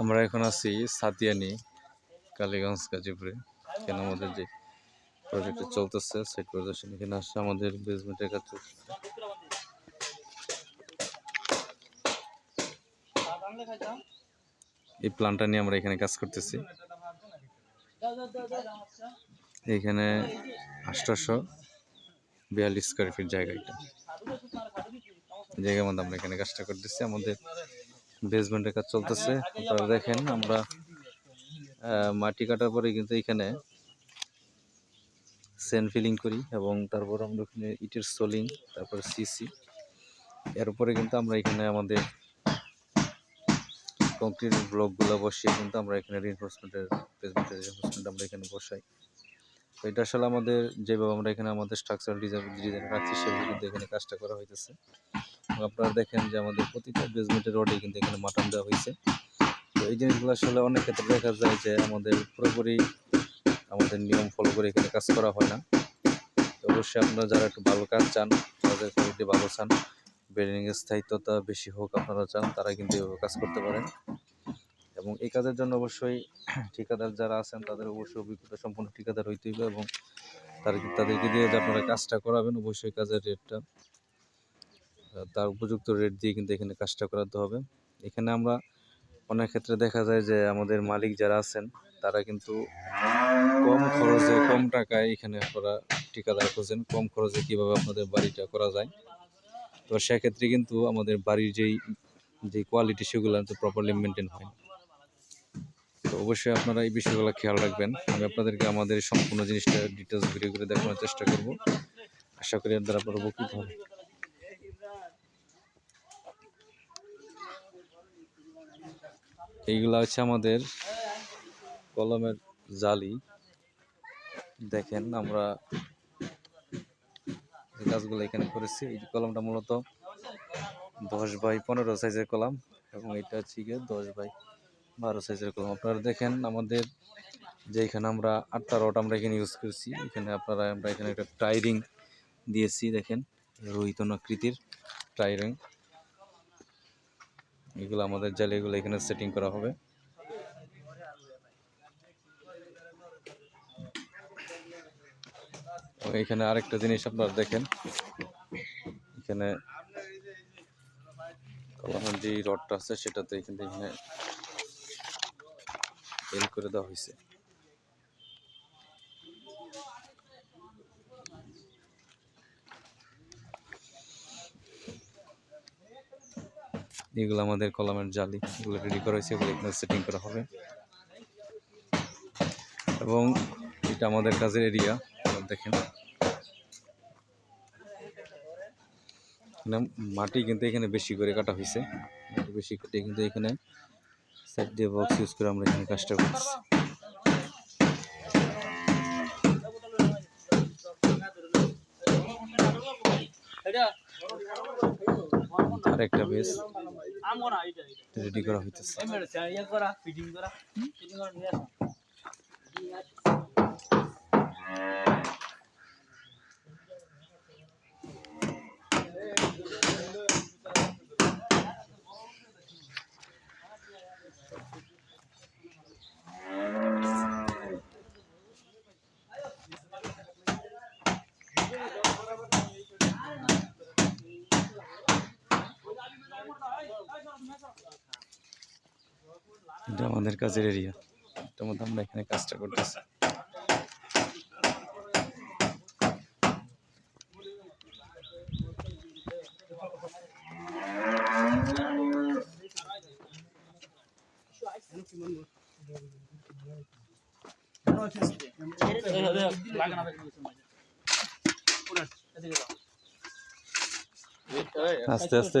আমরা এখন আছি সাতিয়ানি, কালীগঞ্জ, গাজীপুরে। এখানে আমাদের যে প্রজেক্ট চলতেছে সাইট প্রদর্শন এখানে আসছে আমাদের বেসমেন্টের কাজ এই প্ল্যানটা নিয়ে আমরা এখানে কাজ করতেছি। এখানে আটশোশো বিয়াল্লিশ স্কোয়ার ফিট জায়গা এটা। জায়গার মধ্যে আমরা এখানে কাজটা করতেছি। আমাদের বেসমেন্টের কাজ চলতেছে। আপনারা দেখেন, আমরা মাটি কাটার পরে কিন্তু এখানে সেন ফিলিং করি এবং তারপর আমরা ওখানে ইটের সোলিং, তারপর সিসি এর উপরে কিন্তু আমরা এখানে আমাদের কংক্রিট ব্লকগুলো বসিয়ে কিন্তু আমরা এখানে রিনফোর্সমেন্টের বেসমেন্টের রিনফোর্সমেন্ট আমরা এখানে বসাই। তো এটা আসলে আমাদের, যেভাবে আমরা এখানে আমাদের স্ট্রাকচারাল ডিজাইন ডিজাইন রাখছি সেভাবে কিন্তু এখানে কাজটা করা হইতেছে। আপনারা দেখেন যে আমাদের প্রতিটা বেসমেন্টের রডে কিন্তু এখানে মাটন দেওয়া হয়েছে। তো এই জিনিসগুলো আসলে অনেক ক্ষেত্রে দেখা যায় যে আমাদের পুরোপুরি আমাদের নিয়ম ফলো করে এখানে কাজ করা হয় না। তো অবশ্যই আপনারা যারা একটু ভালো কাজ চান তাদের কোয়ালিটি ভালো চান বিল্ডিংয়ের স্থায়িত্বতা বেশি হোক আপনারা চান, তারা কিন্তু এভাবে কাজ করতে পারেন। এবং এই কাজের জন্য অবশ্যই ঠিকাদার যারা আছেন, তাদের অবশ্যই অভিজ্ঞতা সম্পন্ন ঠিকাদার হইতে হবে এবং তার তাদেরকে দিয়ে যে আপনারা কাজটা করাবেন, অবশ্যই কাজের রেটটা তার উপযুক্ত রেট দিয়ে কিন্তু এখানে কাজটা করাতে হবে। এখানে আমরা অনেক ক্ষেত্রে দেখা যায় যে আমাদের মালিক যারা আছেন, তারা কিন্তু কম খরচে, কম টাকায় এখানে আপনারা ঠিকাদার খোঁজেন কম খরচে কীভাবে আপনাদের বাড়িটা করা যায়? তো সেক্ষেত্রে কিন্তু আমাদের বাড়ির যেই, যে কোয়ালিটি সেগুলো তো প্রপারলি মেনটেন হয়। তো অবশ্যই আপনারা এই বিষয়গুলো খেয়াল রাখবেন। আমি আপনাদেরকে আমাদের সম্পূর্ণ জিনিসটা ডিটেলস ভিডিও করে দেখানোর চেষ্টা করব। আশা করি আপনারা উপকৃত হবেন। এইগুলা হচ্ছে আমাদের কলমের জালি। দেখেন আমরা যে কাজগুলো এখানে করেছি, এই কলমটা মূলত দশ বাই পনেরো সাইজের কলম এবং এটা হচ্ছে গিয়ে দশ বাই বারো সাইজের কলম। আপনারা দেখেন আমাদের যে এখানে আমরা আটটা রড আমরা এখানে ইউজ করছি, এখানে আপনারা আমরা এখানে একটা টাইরিং দিয়েছি, দেখেন রোহিতন আকৃতির টাইরিং। এগুলো আমাদের জালিগুলো এখানে সেটিং করা হবে। এখানে আরেকটা জিনিস আপনারা দেখেন। এখানে যে রডটা আছে, সেটাতে এখানে এখানে এল করে দেওয়া হয়েছে। এগুলো আমাদের কলমের জালি, এগুলো রেডি করা হয়েছে, এগুলো এখানে সেটিং করা হবে। এবং এটা আমাদের কাজের এরিয়া দেখেন। মাটি কিন্তু এখানে বেশি করে কাটা হয়েছে। বেশি কেটে কিন্তু এখানে সাইড দিয়ে বক্স ইউজ করে আমরা এখানে কাজটা করছি। আর একটা বেশ রেডি করা হইতেছে। এটা আমাদের কাজের এরিয়া এটার মধ্যে আমরা এখানে কাজটা করতেছি। আস্তে আস্তে।